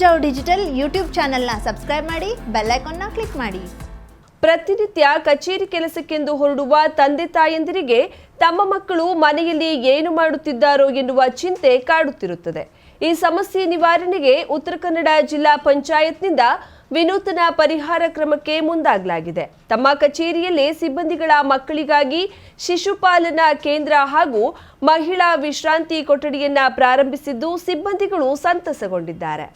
ಮುಂಜಾವು digital YouTube ಚಾನೆಲ್ನ subscribe ಮಾಡಿ bell ಐಕಾನ್ನ ಕ್ಲಿಕ್ ಮಾಡಿ. ಪ್ರತಿನಿತ್ಯ ಕಚೇರಿ ಕೆಲಸಕ್ಕೆಂದು ಹೊರಡುವ ತಂದೆ ತಾಯಂದಿರಿಗೆ ತಮ್ಮ ಮಕ್ಕಳು ಮನೆಯಲ್ಲಿ ಏನು ಮಾಡುತ್ತಿದ್ದಾರೋ ಎನ್ನುವ ಚಿಂತೆ ಕಾಡುತ್ತಿರುತ್ತದೆ. ಈ ಸಮಸ್ಯೆ ನಿವಾರಣೆಗೆ ಉತ್ತರ ಕನ್ನಡ ಜಿಲ್ಲಾ ಪಂಚಾಯತ್ನಿಂದ ವಿನೂತನ ಪರಿಹಾರ ಕ್ರಮಕ್ಕೆ ಮುಂದಾಗಲಾಗಿದೆ. ತಮ್ಮ ಕಚೇರಿಯಲ್ಲೇ ಸಿಬ್ಬಂದಿಗಳ ಮಕ್ಕಳಿಗಾಗಿ ಶಿಶುಪಾಲನಾ ಕೇಂದ್ರ ಹಾಗೂ ಮಹಿಳಾ ವಿಶ್ರಾಂತಿ ಕೊಠಡಿಯನ್ನ ಪ್ರಾರಂಭಿಸಿದ್ದು ಸಿಬ್ಬಂದಿಗಳು ಸಂತಸಗೊಂಡಿದ್ದಾರೆ.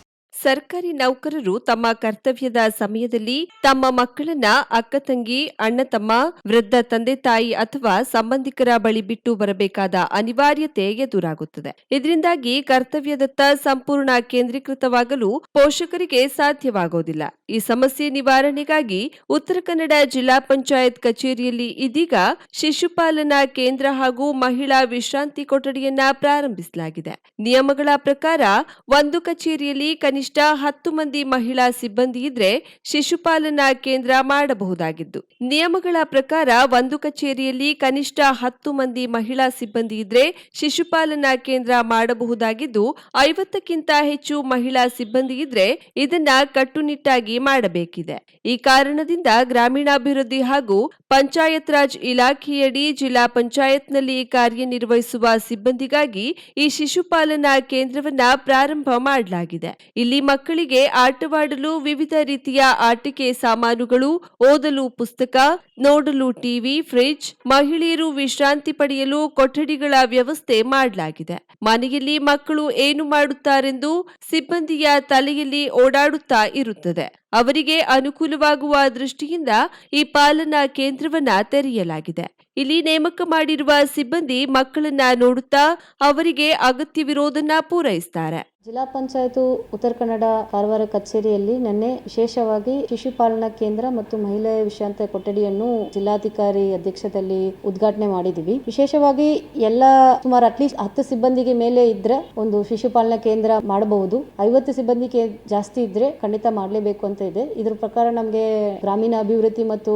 ಸರ್ಕಾರಿ ನೌಕರರು ತಮ್ಮ ಕರ್ತವ್ಯದ ಸಮಯದಲ್ಲಿ ತಮ್ಮ ಮಕ್ಕಳನ್ನ ಅಕ್ಕ ತಂಗಿ, ಅಣ್ಣ ತಮ್ಮ, ವೃದ್ಧ ತಂದೆ ತಾಯಿ ಅಥವಾ ಸಂಬಂಧಿಕರ ಬಳಿ ಬಿಟ್ಟು ಬರಬೇಕಾದ ಅನಿವಾರ್ಯತೆ ಎದುರಾಗುತ್ತದೆ. ಇದರಿಂದಾಗಿ ಕರ್ತವ್ಯದತ್ತ ಸಂಪೂರ್ಣ ಕೇಂದ್ರೀಕೃತವಾಗಲು ಪೋಷಕರಿಗೆ ಸಾಧ್ಯವಾಗೋದಿಲ್ಲ. ಈ ಸಮಸ್ಯೆ ನಿವಾರಣೆಗಾಗಿ ಉತ್ತರ ಕನ್ನಡ ಜಿಲ್ಲಾ ಪಂಚಾಯತ್ ಕಚೇರಿಯಲ್ಲಿ ಇದೀಗ ಶಿಶುಪಾಲನಾ ಕೇಂದ್ರ ಹಾಗೂ ಮಹಿಳಾ ವಿಶ್ರಾಂತಿ ಕೊಠಡಿಯನ್ನ ಪ್ರಾರಂಭಿಸಲಾಗಿದೆ. ನಿಯಮಗಳ ಪ್ರಕಾರ ಒಂದು ಕಚೇರಿಯಲ್ಲಿ ಕನಿಷ್ಠ ಹತ್ತು ಮಂದಿ ಮಹಿಳಾ ಸಿಬ್ಬಂದಿ ಇದ್ರೆ ಶಿಶುಪಾಲನಾ ಕೇಂದ್ರ ಮಾಡಬಹುದಾಗಿದ್ದು, ನಿಯಮಗಳ ಪ್ರಕಾರ ಒಂದು ಕಚೇರಿಯಲ್ಲಿ ಕನಿಷ್ಠ ಹತ್ತು ಮಂದಿ ಮಹಿಳಾ ಸಿಬ್ಬಂದಿ ಇದ್ರೆ ಶಿಶುಪಾಲನಾ ಕೇಂದ್ರ ಮಾಡಬಹುದಾಗಿದ್ದು, ಐವತ್ತಕ್ಕಿಂತ ಹೆಚ್ಚು ಮಹಿಳಾ ಸಿಬ್ಬಂದಿ ಇದ್ರೆ ಇದನ್ನ ಕಟ್ಟುನಿಟ್ಟಾಗಿ ಮಾಡಬೇಕಿದೆ. ಈ ಕಾರಣದಿಂದ ಗ್ರಾಮೀಣಾಭಿವೃದ್ಧಿ ಹಾಗೂ ಪಂಚಾಯತ್ ರಾಜ್ ಇಲಾಖೆಯಡಿ ಜಿಲ್ಲಾ ಪಂಚಾಯತ್ನಲ್ಲಿ ಕಾರ್ಯನಿರ್ವಹಿಸುವ ಸಿಬ್ಬಂದಿಗಾಗಿ ಈ ಶಿಶುಪಾಲನಾ ಕೇಂದ್ರವನ್ನ ಪ್ರಾರಂಭ ಮಾಡಲಾಗಿದೆ. ಇಲ್ಲಿ ಮಕ್ಕಳಿಗೆ ಆಟವಾಡಲು ವಿವಿಧ ರೀತಿಯ ಆಟಿಕೆ ಸಾಮಾನುಗಳು, ಓದಲು ಪುಸ್ತಕ, ನೋಡಲು ಟಿವಿ, ಫ್ರಿಡ್ಜ್, ಮಹಿಳೆಯರು ವಿಶ್ರಾಂತಿ ಪಡೆಯಲು ಕೊಠಡಿಗಳ ವ್ಯವಸ್ಥೆ ಮಾಡಲಾಗಿದೆ. ಮನೆಯಲ್ಲಿ ಮಕ್ಕಳು ಏನು ಮಾಡುತ್ತಾರೆಂದು ಸಿಬ್ಬಂದಿಯ ತಲೆಯಲ್ಲಿ ಓಡಾಡುತ್ತಾ ಇರುತ್ತದೆ. ಅವರಿಗೆ ಅನುಕೂಲವಾಗುವ ದೃಷ್ಟಿಯಿಂದ ಈ ಪಾಲನಾ ಕೇಂದ್ರವನ್ನ ತೆರೆಯಲಾಗಿದೆ. ಇಲ್ಲಿ ನೇಮಕ ಮಾಡಿರುವ ಸಿಬ್ಬಂದಿ ಮಕ್ಕಳನ್ನ ನೋಡುತ್ತಾ ಅವರಿಗೆ ಅಗತ್ಯವಿರೋದನ್ನ ಪೂರೈಸ್ತಾರೆ. ಜಿಲ್ಲಾ ಪಂಚಾಯತ್ ಉತ್ತರ ಕನ್ನಡ ಕಾರವಾರ ಕಚೇರಿಯಲ್ಲಿ ನಿನ್ನೆ ವಿಶೇಷವಾಗಿ ಶಿಶುಪಾಲನಾ ಕೇಂದ್ರ ಮತ್ತು ಮಹಿಳೆಯ ವಿಶ್ರಾಂತ ಕೊಠಡಿಯನ್ನು ಜಿಲ್ಲಾಧಿಕಾರಿ ಅಧ್ಯಕ್ಷದಲ್ಲಿ ಉದ್ಘಾಟನೆ ಮಾಡಿದೀವಿ ವಿಶೇಷವಾಗಿ ಎಲ್ಲ ಸುಮಾರು ಅಟ್ಲೀಸ್ಟ್ ಹತ್ತು ಸಿಬ್ಬಂದಿಗೆ ಮೇಲೆ ಇದ್ರೆ ಒಂದು ಶಿಶುಪಾಲನಾ ಕೇಂದ್ರ ಮಾಡಬಹುದು. ಐವತ್ತು ಸಿಬ್ಬಂದಿಗೆ ಜಾಸ್ತಿ ಇದ್ರೆ ಖಂಡಿತ ಮಾಡಲೇಬೇಕು ಅಂತ ಇದೆ. ಇದ್ರ ಪ್ರಕಾರ ನಮಗೆ ಗ್ರಾಮೀಣ ಅಭಿವೃದ್ಧಿ ಮತ್ತು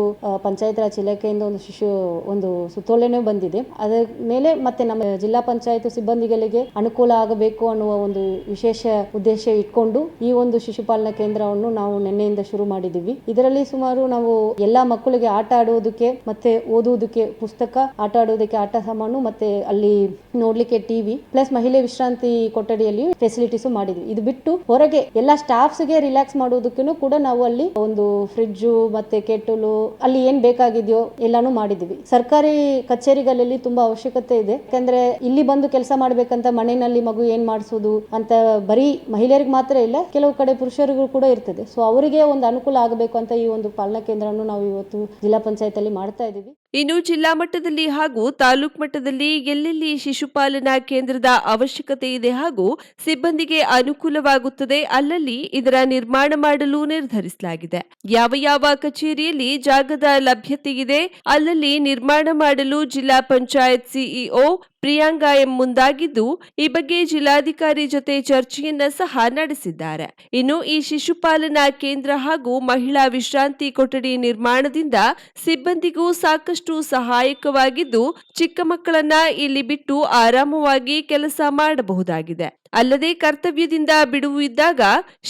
ಪಂಚಾಯತ್ ರಾಜ್ ಇಲಾಖೆಯಿಂದ ಒಂದು ಶಿಶು, ಒಂದು ಸುತ್ತೋಲೆನೇ ಬಂದಿದೆ. ಅದರ ಮೇಲೆ ಮತ್ತೆ ನಮ್ಮ ಜಿಲ್ಲಾ ಪಂಚಾಯತ್ ಸಿಬ್ಬಂದಿಗಳಿಗೆ ಅನುಕೂಲ ಆಗಬೇಕು ಅನ್ನುವ ಒಂದು ವಿಶೇಷ ಉದ್ದೇಶ ಇಟ್ಕೊಂಡು ಈ ಒಂದು ಶಿಶುಪಾಲನಾ ಕೇಂದ್ರವನ್ನು ನಾವು ನಿನ್ನೆಯಿಂದ ಶುರು ಮಾಡಿದ್ದೀವಿ. ಇದರಲ್ಲಿ ಸುಮಾರು ನಾವು ಎಲ್ಲಾ ಮಕ್ಕಳಿಗೆ ಆಟ ಆಡುವುದಕ್ಕೆ ಮತ್ತೆ ಓದುವುದಕ್ಕೆ ಪುಸ್ತಕ, ಆಟ ಆಡುವುದಕ್ಕೆ ಆಟ ಸಾಮಾನು ಮತ್ತೆ ಅಲ್ಲಿ ನೋಡ್ಲಿಕ್ಕೆ ಟಿವಿ ಪ್ಲಸ್ ಮಹಿಳೆ ವಿಶ್ರಾಂತಿ ಕೊಠಡಿಯಲ್ಲಿ ಫೆಸಿಲಿಟೀಸ್ ಮಾಡಿದ್ವಿ. ಇದು ಬಿಟ್ಟು ಹೊರಗೆ ಎಲ್ಲ ಸ್ಟಾಫ್ಸ್ಗೆ ರಿಲ್ಯಾಕ್ಸ್ ಮಾಡುವುದಕ್ಕೂ ಕೂಡ ನಾವು ಅಲ್ಲಿ ಒಂದು ಫ್ರಿಡ್ಜ್ ಮತ್ತೆ ಕೆಟಲು ಅಲ್ಲಿ ಏನ್ ಬೇಕಾಗಿದೆಯೋ ಎಲ್ಲಾನು ಮಾಡಿದೀವಿ. ಸರ್ಕಾರಿ ಕಚೇರಿಗಳಲ್ಲಿ ತುಂಬಾ ಅವಶ್ಯಕತೆ ಇದೆ. ಯಾಕಂದ್ರೆ ಇಲ್ಲಿ ಬಂದು ಕೆಲಸ ಮಾಡ್ಬೇಕಂತ ಮನೆಯಲ್ಲಿ ಮಗು ಏನ್ ಮಾಡಿಸೋದು ಅಂತ ಬರೀ ಮಹಿಳೆಯರಿಗೆ ಮಾತ್ರ ಇಲ್ಲ, ಕೆಲವು ಕಡೆ ಪುರುಷರಿಗೂ ಕೂಡ ಇರ್ತದೆ. ಸೊ ಅವರಿಗೆ ಒಂದು ಅನುಕೂಲ ಆಗಬೇಕು ಅಂತ ಈ ಒಂದು ಪಾಲನಾ ಕೇಂದ್ರವನ್ನು ನಾವು ಇವತ್ತು ಜಿಲ್ಲಾ ಪಂಚಾಯತ್ ಅಲ್ಲಿ ಮಾಡ್ತಾ ಇದ್ದೀವಿ. ಇನ್ನು ಜಿಲ್ಲಾ ಮಟ್ಟದಲ್ಲಿ ಹಾಗೂ ತಾಲೂಕ್ ಮಟ್ಟದಲ್ಲಿ ಎಲ್ಲೆಲ್ಲಿ ಶಿಶುಪಾಲನಾ ಕೇಂದ್ರದ ಅವಶ್ಯಕತೆ ಇದೆ ಹಾಗೂ ಸಿಬ್ಬಂದಿಗೆ ಅನುಕೂಲವಾಗುತ್ತದೆ, ಅಲ್ಲಲ್ಲಿ ಇದರ ನಿರ್ಮಾಣ ಮಾಡಲು ನಿರ್ಧರಿಸಲಾಗಿದೆ. ಯಾವ ಯಾವ ಕಚೇರಿಯಲ್ಲಿ ಜಾಗದ ಲಭ್ಯತೆ ಇದೆ, ಅಲ್ಲಲ್ಲಿ ನಿರ್ಮಾಣ ಮಾಡಲು ಜಿಲ್ಲಾ ಪಂಚಾಯತ್ ಸಿಇಒ ಪ್ರಿಯಾಂಕಾ ಎಂ ಮುಂದಾಗಿದ್ದು, ಈ ಬಗ್ಗೆ ಜಿಲ್ಲಾಧಿಕಾರಿ ಜೊತೆ ಚರ್ಚೆಯನ್ನ ಸಹ ನಡೆಸಿದ್ದಾರೆ. ಇನ್ನು ಈ ಶಿಶುಪಾಲನಾ ಕೇಂದ್ರ ಹಾಗೂ ಮಹಿಳಾ ವಿಶ್ರಾಂತಿ ಕೊಠಡಿ ನಿರ್ಮಾಣದಿಂದ ಸಿಬ್ಬಂದಿಗೂ ಸಾಕಷ್ಟು ಸಹಾಯಕವಾಗಿದ್ದು, ಚಿಕ್ಕ ಮಕ್ಕಳನ್ನ ಇಲ್ಲಿ ಬಿಟ್ಟು ಆರಾಮವಾಗಿ ಕೆಲಸ ಮಾಡಬಹುದಾಗಿದೆ. ಅಲ್ಲದೆ ಕರ್ತವ್ಯದಿಂದ ಬಿಡುವು ಇದ್ದಾಗ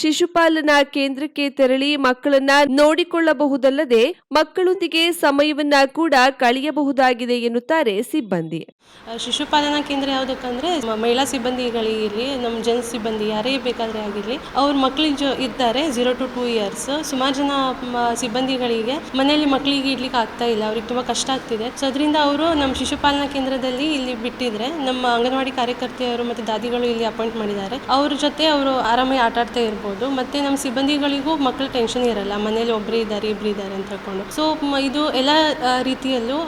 ಶಿಶುಪಾಲನಾ ಕೇಂದ್ರಕ್ಕೆ ತೆರಳಿ ಮಕ್ಕಳನ್ನ ನೋಡಿಕೊಳ್ಳಬಹುದಲ್ಲದೆ ಮಕ್ಕಳೊಂದಿಗೆ ಸಮಯವನ್ನ ಕೂಡ ಕಳೆಯಬಹುದಾಗಿದೆ ಎನ್ನುತ್ತಾರೆ ಸಿಬ್ಬಂದಿ. ಶಿಶುಪಾಲನಾ ಕೇಂದ್ರ ಯಾವುದಕ್ಕಂದ್ರೆ ಮಹಿಳಾ ಸಿಬ್ಬಂದಿಗಳಿಗಿರಲಿ ನಮ್ಮ ಜನ ಸಿಬ್ಬಂದಿ ಯಾರೇ ಬೇಕಾದ್ರೆ ಆಗಿರಲಿ, ಅವ್ರ ಮಕ್ಕಳಿಗೆ ಇದ್ದಾರೆ ಝೀರೋ ಟು ಟೂ ಇಯರ್ಸ್ ಸುಮಾರು ಜನ ಸಿಬ್ಬಂದಿಗಳಿಗೆ ಮನೆಯಲ್ಲಿ ಮಕ್ಕಳಿಗೆ ಇಡ್ಲಿಕ್ಕೆ ಆಗ್ತಾ ಇಲ್ಲ, ಅವ್ರಿಗೆ ತುಂಬಾ ಕಷ್ಟ ಆಗ್ತಿದೆ. ಸೊ ಅದರಿಂದ ಅವರು ನಮ್ಮ ಶಿಶುಪಾಲನಾ ಕೇಂದ್ರದಲ್ಲಿ ಇಲ್ಲಿ ಬಿಟ್ಟಿದ್ರೆ, ನಮ್ಮ ಅಂಗನವಾಡಿ ಕಾರ್ಯಕರ್ತೆಯರು ಮತ್ತೆ ದಾದಿಗಳು ಇಲ್ಲಿ ಅಪಾಯಿಂಟ್ ಮಾಡಿದ್ದಾರೆ. ಅವ್ರ ಜೊತೆ ಅವರು ಆರಾಮಾಗಿ ಆಟ ಆಡ್ತಾ ಇರ್ಬೋದು. ಮತ್ತೆ ನಮ್ಮ ಸಿಬ್ಬಂದಿಗಳಿಗೂ ಮಕ್ಕಳ ಟೆನ್ಷನ್ ಇರಲ್ಲ. ಮನೇಲಿ ಒಬ್ಬರೇ ಇದ್ದಾರೆ ಇಬ್ಬರು ಇದ್ದಾರೆ ಅಂತ ಹೇಳ್ಕೊಂಡು. ಸೊ ಇದು ಎಲ್ಲ ರೀತಿಯಲ್ಲೂ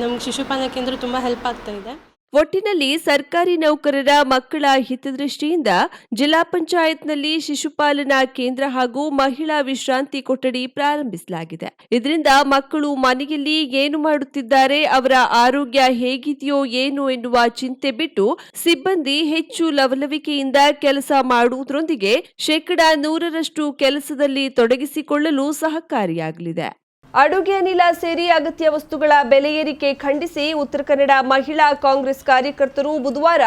ನಮ್ಗೆ ಶಿಶುಪಾಲನಾ ಕೇಂದ್ರ ತುಂಬ ಹೆಲ್ಪ್ ಆಗ್ತಾ ಇದೆ. ಒಟ್ಟಿನಲ್ಲಿ ಸರ್ಕಾರಿ ನೌಕರರ ಮಕ್ಕಳ ಹಿತದೃಷ್ಟಿಯಿಂದ ಜಿಲ್ಲಾ ಪಂಚಾಯತ್ನಲ್ಲಿ ಶಿಶುಪಾಲನಾ ಕೇಂದ್ರ ಹಾಗೂ ಮಹಿಳಾ ವಿಶ್ರಾಂತಿ ಕೊಠಡಿ ಪ್ರಾರಂಭಿಸಲಾಗಿದೆ. ಇದರಿಂದ ಮಕ್ಕಳು ಮನೆಯಲ್ಲಿ ಏನು ಮಾಡುತ್ತಿದ್ದಾರೆ, ಅವರ ಆರೋಗ್ಯ ಹೇಗಿದೆಯೋ ಏನು ಎನ್ನುವ ಚಿಂತೆ ಬಿಟ್ಟು ಸಿಬ್ಬಂದಿ ಹೆಚ್ಚು ಲವಲವಿಕೆಯಿಂದ ಕೆಲಸ ಮಾಡುವುದರೊಂದಿಗೆ ಶೇಕಡಾ ನೂರರಷ್ಟು ಕೆಲಸದಲ್ಲಿ ತೊಡಗಿಸಿಕೊಳ್ಳಲು ಸಹಕಾರಿಯಾಗಲಿದೆ. ಅಡುಗೆ ಅನಿಲ ಸೇರಿ ಅಗತ್ಯ ವಸ್ತುಗಳ ಬೆಲೆ ಏರಿಕೆ ಖಂಡಿಸಿ ಉತ್ತರ ಕನ್ನಡ ಮಹಿಳಾ ಕಾಂಗ್ರೆಸ್ ಕಾರ್ಯಕರ್ತರು ಬುಧವಾರ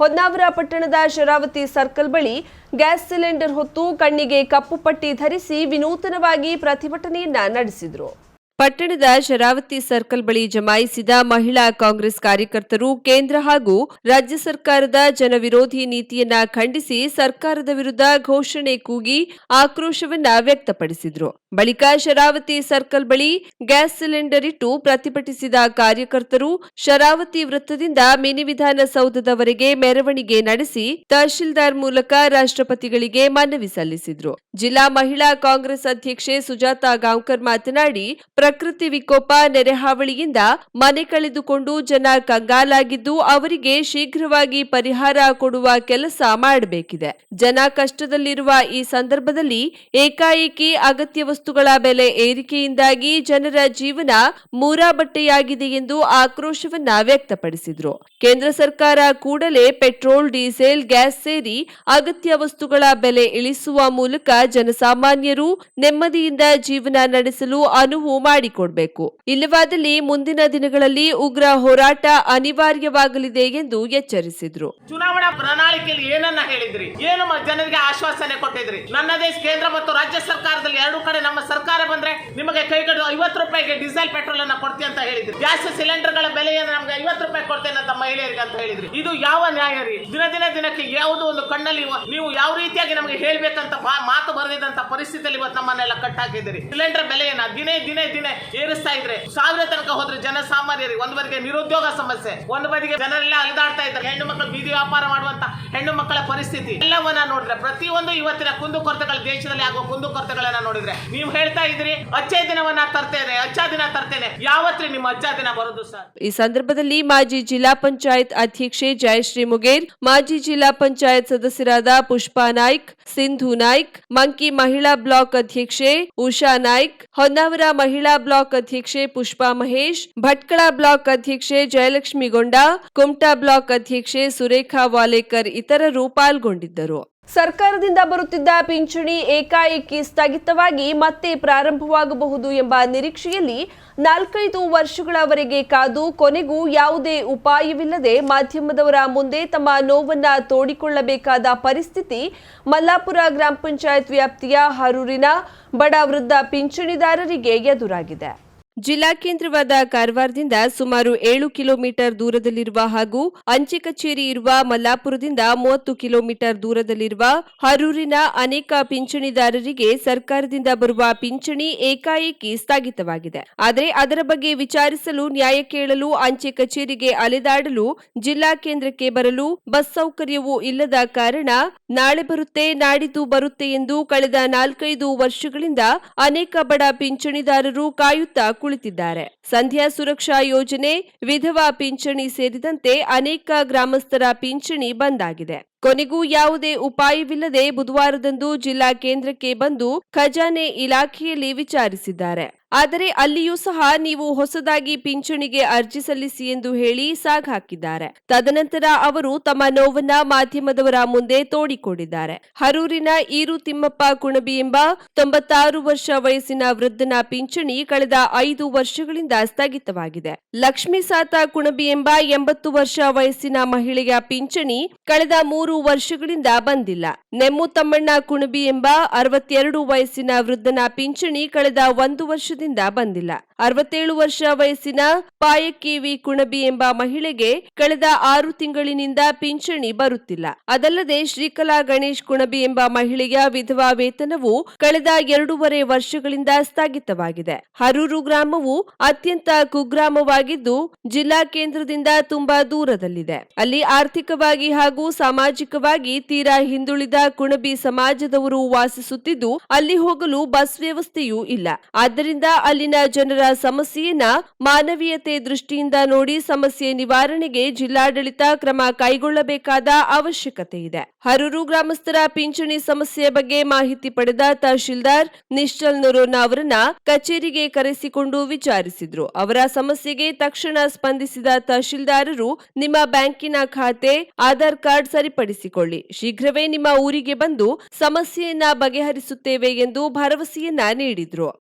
ಹೊನ್ನಾವರ ಪಟ್ಟಣದ ಶರಾವತಿ ಸರ್ಕಲ್ ಬಳಿ ಗ್ಯಾಸ್ ಸಿಲಿಂಡರ್ ಹೊತ್ತು ಕಣ್ಣಿಗೆ ಕಪ್ಪು ಪಟ್ಟಿ ಧರಿಸಿ ವಿನೂತನವಾಗಿ ಪ್ರತಿಭಟನೆಯನ್ನ ನಡೆಸಿದರು. ಪಟ್ಟಣದ ಶರಾವತಿ ಸರ್ಕಲ್ ಬಳಿ ಜಮಾಯಿಸಿದ ಮಹಿಳಾ ಕಾಂಗ್ರೆಸ್ ಕಾರ್ಯಕರ್ತರು ಕೇಂದ್ರ ಹಾಗೂ ರಾಜ್ಯ ಸರ್ಕಾರದ ಜನವಿರೋಧಿ ನೀತಿಯನ್ನ ಖಂಡಿಸಿ ಸರ್ಕಾರದ ವಿರುದ್ಧ ಘೋಷಣೆ ಕೂಗಿ ಆಕ್ರೋಶವನ್ನ ವ್ಯಕ್ತಪಡಿಸಿದ್ರು. ಬಳಿಕ ಶರಾವತಿ ಸರ್ಕಲ್ ಬಳಿ ಗ್ಯಾಸ್ ಸಿಲಿಂಡರ್ ಇಟ್ಟು ಪ್ರತಿಭಟಿಸಿದ ಕಾರ್ಯಕರ್ತರು ಶರಾವತಿ ವೃತ್ತದಿಂದ ಮಿನಿ ವಿಧಾನಸೌಧದವರೆಗೆ ಮೆರವಣಿಗೆ ನಡೆಸಿ ತಹಶೀಲ್ದಾರ್ ಮೂಲಕ ರಾಷ್ಟ್ರಪತಿಗಳಿಗೆ ಮನವಿ ಸಲ್ಲಿಸಿದ್ರು. ಜಿಲ್ಲಾ ಮಹಿಳಾ ಕಾಂಗ್ರೆಸ್ ಅಧ್ಯಕ್ಷೆ ಸುಜಾತಾ ಗಾಂವ್ಕರ್ ಮಾತನಾಡಿ ಪ್ರಕೃತಿ ವಿಕೋಪ ನೆರೆಹಾವಳಿಯಿಂದ ಮನೆ ಕಳೆದುಕೊಂಡು ಜನ ಕಂಗಾಲಾಗಿದ್ದು ಅವರಿಗೆ ಶೀಘ್ರವಾಗಿ ಪರಿಹಾರ ಕೊಡುವ ಕೆಲಸ ಮಾಡಬೇಕಿದೆ. ಜನ ಕಷ್ಟದಲ್ಲಿರುವ ಈ ಸಂದರ್ಭದಲ್ಲಿ ಏಕಾಏಕಿ ಅಗತ್ಯ ವಸ್ತುಗಳ ಬೆಲೆ ಏರಿಕೆಯಿಂದಾಗಿ ಜನರ ಜೀವನ ಮೂರಾಬಟ್ಟೆಯಾಗಿದೆ ಎಂದು ಆಕ್ರೋಶವನ್ನ ವ್ಯಕ್ತಪಡಿಸಿದ್ರು. ಕೇಂದ್ರ ಸರ್ಕಾರ ಕೂಡಲೇ ಪೆಟ್ರೋಲ್, ಡೀಸೆಲ್, ಗ್ಯಾಸ್ ಸೇರಿ ಅಗತ್ಯ ವಸ್ತುಗಳ ಬೆಲೆ ಇಳಿಸುವ ಮೂಲಕ ಜನಸಾಮಾನ್ಯರು ನೆಮ್ಮದಿಯಿಂದ ಜೀವನ ನಡೆಸಲು ಅನುವು ಮಾಡಿಕೊಡಬೇಕು. ಇಲ್ಲವಾದಲ್ಲಿ ಮುಂದಿನ ದಿನಗಳಲ್ಲಿ ಉಗ್ರ ಹೋರಾಟ ಅನಿವಾರ್ಯವಾಗಲಿದೆ ಎಂದು ಎಚ್ಚರಿಸಿದ್ರು. ಚುನಾವಣಾ ಪ್ರಣಾಳಿಕೆಯಲ್ಲಿ ಏನನ್ನ ಹೇಳಿದ್ರಿ? ಏನು ಜನರಿಗೆ ಆಶ್ವಾಸನೆ ಕೊಟ್ಟಿದ್ರಿ? ನನ್ನ ದೇಶ ಕೇಂದ್ರ ಮತ್ತು ರಾಜ್ಯ ಸರ್ಕಾರದಲ್ಲಿ ಎರಡು ಕಡೆ ನಮ್ಮ ಸರ್ಕಾರ ಬಂದ್ರೆ ನಿಮಗೆ ಕೈ ಐವತ್ತು ರೂಪಾಯಿಗೆ ಡೀಸೆಲ್ ಪೆಟ್ರೋಲ್ ಅನ್ನ ಕೊಡ್ತೀವಿ ಅಂತ ಹೇಳಿದ್ರಿ. ಗ್ಯಾಸ್ ಸಿಲಿಂಡರ್ಗಳ ಬೆಲೆಯನ್ನು ನಮ್ಗೆ ಐವತ್ತು ರೂಪಾಯಿ ಕೊಡ್ತೇನೆ ಅಂತ ಮಹಿಳೆಯರಿಗೆ ಅಂತ ಹೇಳಿದ್ರಿ. ಇದು ಯಾವ ನ್ಯಾಯ ರೀ? ದಿನ ದಿನ ದಿನಕ್ಕೆ ಯಾವುದೋ ಒಂದು ಕಣ್ಣಲ್ಲಿ ನೀವು ಯಾವ ರೀತಿಯಾಗಿ ನಮಗೆ ಹೇಳ್ಬೇಕಂತ ಮಾತು ಬರೆದಿದ್ದಂತ ಪರಿಸ್ಥಿತಿಯಲ್ಲಿ ಇವತ್ತು ನಮ್ಮನ್ನೆಲ್ಲ ಕಟ್ಟಾಕಿದ್ದೀರಿ. ಸಿಲಿಂಡರ್ ಬೆಲೆಯನ್ನ ದಿನೇ ದಿನೇ ದಿನೇ ಏರಿಸ್ತಾ ಇದ್ರೆ ಸಾವಿರ ತನಕ ಹೋದ್ರೆ ಜನಸಾಮಾನ್ಯರಿಗೆ ಒಂದು ಬದಿಗೆ ನಿರುದ್ಯೋಗ ಸಮಸ್ಯೆ, ಒಂದು ಬದಿಗೆ ಜನರೆಲ್ಲ ಅಲಿದಾಡ್ತಾ ಇದ್ದಾರೆ. ಹೆಣ್ಣು ಮಕ್ಕಳು ಬೀದಿ ವ್ಯಾಪಾರ ಮಾಡುವಂತ ಹೆಣ್ಣು ಮಕ್ಕಳ ಪರಿಸ್ಥಿತಿ. ಎಲ್ಲವನ್ನ ನೋಡಿದ್ರೆ, ಪ್ರತಿಯೊಂದು ಇವತ್ತಿನ ಕುಂದುಕೊರತೆಗಳ ದೇಶದಲ್ಲಿ ಆಗುವ ಕುಂದುಕೊರತೆಗಳನ್ನ ನೋಡಿದ್ರೆ, ನೀವು ಹೇಳ್ತಾ ಇದ್ರಿ ಅಚ್ಚೆ ದಿನವನ್ನ ತರ್ತೇನೆ, ಅಚ್ಚ ದಿನ ತರ್ತೇನೆ. ಯಾವತ್ರಿ ನಿಮ್ಮ ಅಚ್ಚಾ ದಿನ ಬರೋದು ಸರ್ ಈ ಸಂದರ್ಭದಲ್ಲಿ ಮಾಜಿ ಜಿಲ್ಲಾ ಪಂಚಾಯತ್ ಅಧ್ಯಕ್ಷೆ ಜಯಶ್ರೀ ಮುಗೇರ್, ಮಾಜಿ ಜಿಲ್ಲಾ ಪಂಚಾಯತ್ ಸದಸ್ಯರಾದ ಪುಷ್ಪಾ ನಾಯ್ಕ್, ಸಿಂಧು ನಾಯ್ಕ್, ಮಂಕಿ ಮಹಿಳಾ ಬ್ಲಾಕ್ ಅಧ್ಯಕ್ಷೆ ಉಷಾ ನಾಯ್ಕ್, ಹೊನ್ನಾವರ ಮಹಿಳಾ ಬ್ಲಾಕ್ ಅಧ್ಯಕ್ಷೆ ಪುಷ್ಪಾ ಮಹೇಶ್, ಭಟ್ಕಳ ಬ್ಲಾಕ್ ಅಧ್ಯಕ್ಷೆ ಜಯಲಕ್ಷ್ಮಿ ಗೊಂಡ ಕುಮಟಾ ಬ್ಲಾಕ್ ಅಧ್ಯಕ್ಷೆ ಸುರೇಖಾ ವಾಲೇಕರ್ ಇತರರು ಪಾಲ್ಗೊಂಡಿದ್ದರು. ಸರ್ಕಾರದಿಂದ ಬರುತ್ತಿದ್ದ ಪಿಂಚಣಿ ಏಕಾಏಕಿ ಸ್ಥಗಿತವಾಗಿ ಮತ್ತೆ ಪ್ರಾರಂಭವಾಗಬಹುದು ಎಂಬ ನಿರೀಕ್ಷೆಯಲ್ಲಿ ನಾಲ್ಕೈದು ವರ್ಷಗಳವರೆಗೆ ಕಾದು ಕೊನೆಗೂ ಯಾವುದೇ ಉಪಾಯವಿಲ್ಲದೆ ಮಾಧ್ಯಮದವರ ಮುಂದೆ ತಮ್ಮ ನೋವನ್ನ ತೋಡಿಕೊಳ್ಳಬೇಕಾದ ಪರಿಸ್ಥಿತಿ ಮಲ್ಲಾಪುರ ಗ್ರಾಮ ಪಂಚಾಯತ್ ವ್ಯಾಪ್ತಿಯ ಹರೂರಿನ ಬಡ ವೃದ್ಧ ಪಿಂಚಣಿದಾರರಿಗೆ ಎದುರಾಗಿದೆ. ಜಿಲ್ಲಾ ಕೇಂದ್ರವಾದ ಕಾರವಾರದಿಂದ ಸುಮಾರು ಏಳು ಕಿಲೋಮೀಟರ್ ದೂರದಲ್ಲಿರುವ ಹಾಗೂ ಅಂಚೆ ಕಚೇರಿ ಇರುವ ಮಲ್ಲಾಪುರದಿಂದ ಮೂವತ್ತು ಕಿಲೋಮೀಟರ್ ದೂರದಲ್ಲಿರುವ ಹರೂರಿನ ಅನೇಕ ಪಿಂಚಣಿದಾರರಿಗೆ ಸರ್ಕಾರದಿಂದ ಬರುವ ಪಿಂಚಣಿ ಏಕಾಏಕಿ ಸ್ಥಗಿತವಾಗಿದೆ. ಆದರೆ ಅದರ ಬಗ್ಗೆ ವಿಚಾರಿಸಲು ನ್ಯಾಯ ಕೇಳಲು ಅಂಚೆ ಕಚೇರಿಗೆ ಅಲೆದಾಡಲು ಜಿಲ್ಲಾ ಕೇಂದ್ರಕ್ಕೆ ಬರಲು ಬಸ್ ಸೌಕರ್ಯವೂ ಇಲ್ಲದ ಕಾರಣ ನಾಳೆ ಬರುತ್ತೆ, ನಾಡಿದ್ದು ಬರುತ್ತೆ ಎಂದು ಕಳೆದ ನಾಲ್ಕೈದು ವರ್ಷಗಳಿಂದ ಅನೇಕ ಬಡ ಪಿಂಚಣಿದಾರರು ಕಾಯುತ್ತಾ ಕುಳಿತಿದ್ದಾರೆ. ಸಂಧ್ಯಾ ಸುರಕ್ಷಾ ಯೋಜನೆ, ವಿಧವಾ ಪಿಂಚಣಿ ಸೇರಿದಂತೆ ಅನೇಕ ಗ್ರಾಮಸ್ಥರ ಪಿಂಚಣಿ ಬಂದಾಗಿದೆ. ಕೊನೆಗೂ ಯಾವುದೇ ಉಪಾಯವಿಲ್ಲದೆ ಬುಧವಾರದಂದು ಜಿಲ್ಲಾ ಕೇಂದ್ರಕ್ಕೆ ಬಂದು ಖಜಾನೆ ಇಲಾಖೆಯಲ್ಲಿ ವಿಚಾರಿಸಿದ್ದಾರೆ. ಆದರೆ ಅಲ್ಲಿಯೂ ಸಹ ನೀವು ಹೊಸದಾಗಿ ಪಿಂಚಣಿಗೆ ಅರ್ಜಿ ಸಲ್ಲಿಸಿ ಎಂದು ಹೇಳಿ ಸಾಗ್ ಹಾಕಿದ್ದಾರೆ. ತದನಂತರ ಅವರು ತಮ್ಮ ನೋವನ್ನ ಮಾಧ್ಯಮದವರ ಮುಂದೆ ತೋಡಿಕೊಂಡಿದ್ದಾರೆ. ಹರೂರಿನ ಈರು ತಿಮ್ಮಪ್ಪ ಕುಣಬಿ ಎಂಬ ತೊಂಬತ್ತಾರು ವರ್ಷ ವಯಸ್ಸಿನ ವೃದ್ಧನ ಪಿಂಚಣಿ ಕಳೆದ ಐದು ವರ್ಷಗಳಿಂದ ಸ್ಥಗಿತವಾಗಿದೆ. ಲಕ್ಷ್ಮೀ ಸಾತ ಕುಣಬಿ ಎಂಬ ಎಂಬತ್ತು ವರ್ಷ ವಯಸ್ಸಿನ ಮಹಿಳೆಯ ಪಿಂಚಣಿ ಕಳೆದ ಮೂರು ವರ್ಷಗಳಿಂದ ಬಂದಿಲ್ಲ. ನೆಮ್ಮು ತಮ್ಮಣ್ಣ ಕುಣಬಿ ಎಂಬ ಅರವತ್ತೆರಡು ವಯಸ್ಸಿನ ವೃದ್ಧನ ಪಿಂಚಣಿ ಕಳೆದ ಒಂದು ವರ್ಷದಿಂದ ಬಂದಿಲ್ಲ. ಅರವತ್ತೇಳು ವರ್ಷ ವಯಸ್ಸಿನ ಪಾಯಕೇವಿ ಕುಣಬಿ ಎಂಬ ಮಹಿಳೆಗೆ ಕಳೆದ ಆರು ತಿಂಗಳಿನಿಂದ ಪಿಂಚಣಿ ಬರುತ್ತಿಲ್ಲ. ಅದಲ್ಲದೆ ಶ್ರೀಕಲಾ ಗಣೇಶ್ ಕುಣಬಿ ಎಂಬ ಮಹಿಳೆಯ ವಿಧವಾ ವೇತನವು ಕಳೆದ ಎರಡೂವರೆ ವರ್ಷಗಳಿಂದ ಸ್ಥಗಿತವಾಗಿದೆ. ಹರೂರು ಗ್ರಾಮವು ಅತ್ಯಂತ ಕುಗ್ರಾಮವಾಗಿದ್ದು, ಜಿಲ್ಲಾ ಕೇಂದ್ರದಿಂದ ತುಂಬಾ ದೂರದಲ್ಲಿದೆ. ಅಲ್ಲಿ ಆರ್ಥಿಕವಾಗಿ ಹಾಗೂ ಸಾಮಾಜಿಕವಾಗಿ ತೀರಾ ಹಿಂದುಳಿದ ಕುಣಬಿ ಸಮಾಜದವರು ವಾಸಿಸುತ್ತಿದ್ದು, ಅಲ್ಲಿ ಹೋಗಲು ಬಸ್ ವ್ಯವಸ್ಥೆಯೂ ಇಲ್ಲ. ಆದ್ದರಿಂದ ಅಲ್ಲಿನ ಜನರ ಸಮಸ್ಯೆಯನ್ನ ಮಾನವೀಯತೆ ದೃಷ್ಟಿಯಿಂದ ನೋಡಿ ಸಮಸ್ಯೆ ನಿವಾರಣೆಗೆ ಜಿಲ್ಲಾಡಳಿತ ಕ್ರಮ ಕೈಗೊಳ್ಳಬೇಕಾದ ಅವಶ್ಯಕತೆ ಇದೆ. ಹರೂರು ಗ್ರಾಮಸ್ಥರ ಪಿಂಚಣಿ ಸಮಸ್ಯೆ ಬಗ್ಗೆ ಮಾಹಿತಿ ಪಡೆದ ತಹಶೀಲ್ದಾರ್ ನಿಶ್ಚಲ್ ನೊರೋನಾ ಅವರನ್ನ ಕಚೇರಿಗೆ ಕರೆಸಿಕೊಂಡು ವಿಚಾರಿಸಿದ್ರು. ಅವರ ಸಮಸ್ಯೆಗೆ ತಕ್ಷಣ ಸ್ಪಂದಿಸಿದ ತಹಶೀಲ್ದಾರರು, ನಿಮ್ಮ ಬ್ಯಾಂಕಿನ ಖಾತೆ, ಆಧಾರ್ ಕಾರ್ಡ್ ಸರಿಪಡಿಸಿಕೊಳ್ಳಿ. ಶೀಘ್ರವೇ ನಿಮ್ಮ ಊರಿಗೆ ಬಂದು ಸಮಸ್ಯೆಯನ್ನ ಬಗೆಹರಿಸುತ್ತೇವೆ ಎಂದು ಭರವಸೆಯನ್ನ ನೀಡಿದ್ರು.